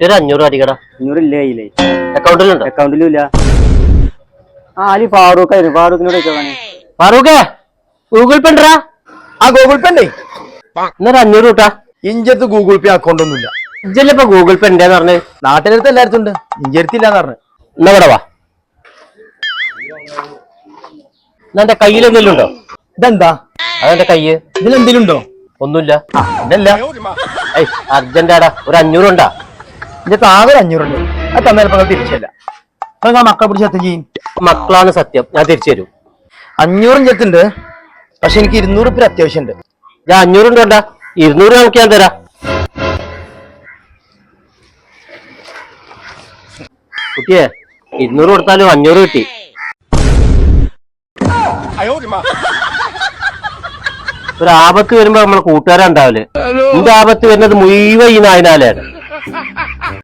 ഒരു അഞ്ഞൂറ് അടിക്കടാ. അക്കൗണ്ടിലുണ്ടോ അക്കൗണ്ടിലും ഇല്ല ആ അലി ഫാറൂഖ് ആയിരുന്നു ഫാറൂഖിനോട് ചോദിച്ചോളാണ് ഫാറൂഖേ ഗൂഗിൾ പേ ഉണ്ടാ ആ ഗൂഗിൾ പേ ഉണ്ടേ എന്നൊരു അഞ്ഞൂറ് കിട്ടാ. ഇഞ്ചത്ത് ഗൂഗിൾ പേ അക്കൗണ്ട് ഒന്നുമില്ല. ഇപ്പൊ ഗൂഗിൾ പേ ഉണ്ടെന്ന് പറഞ്ഞു? നാട്ടിനടുത്ത് എല്ലായിടത്തും ഉണ്ട്. ഇഞ്ചരുത്തില്ലാന്ന് പറഞ്ഞു. എന്നാ ഇവിടെ വാ. എന്നാ എന്റെ കയ്യിൽ എന്തെങ്കിലും ഉണ്ടോ? ഇതെന്താ? അതെന്റെ കയ്യ്. ഇതിലെന്തെങ്കിലും ഉണ്ടോ? ഒന്നുമില്ല. ഇതല്ല. അർജന്റാടാ. ഒരു അഞ്ഞൂറ് ഇതിന്റെ താഴെ അഞ്ഞൂറുണ്ട് അത് തന്നേരപ്പോ തിരിച്ചല്ല. അപ്പൊ മക്കളെ പിടിച്ച് സത്യം ചെയ്യും. മക്കളാണ് സത്യം. ഞാൻ തിരിച്ചു തരും. അഞ്ഞൂറും ചെത്തുണ്ട് പക്ഷെ എനിക്ക് ഇരുന്നൂറ് ഉപ്പ് അത്യാവശ്യം ഉണ്ട്. ഞാൻ അഞ്ഞൂറ് ഉണ്ട് വേണ്ട ഇരുന്നൂറ് നമുക്ക് ഞാൻ തരാം. കുട്ടിയെ ഇരുന്നൂറ് കൊടുത്താലും അഞ്ഞൂറ് കിട്ടി. ഒരു ആപത്ത് വരുമ്പോ നമ്മളെ കൂട്ടുകാരാ ഉണ്ടാവില്ലേ എന്റെ ആപത്ത് വരുന്നത് മുഴുവൻ ഈ നായനാലാണ്.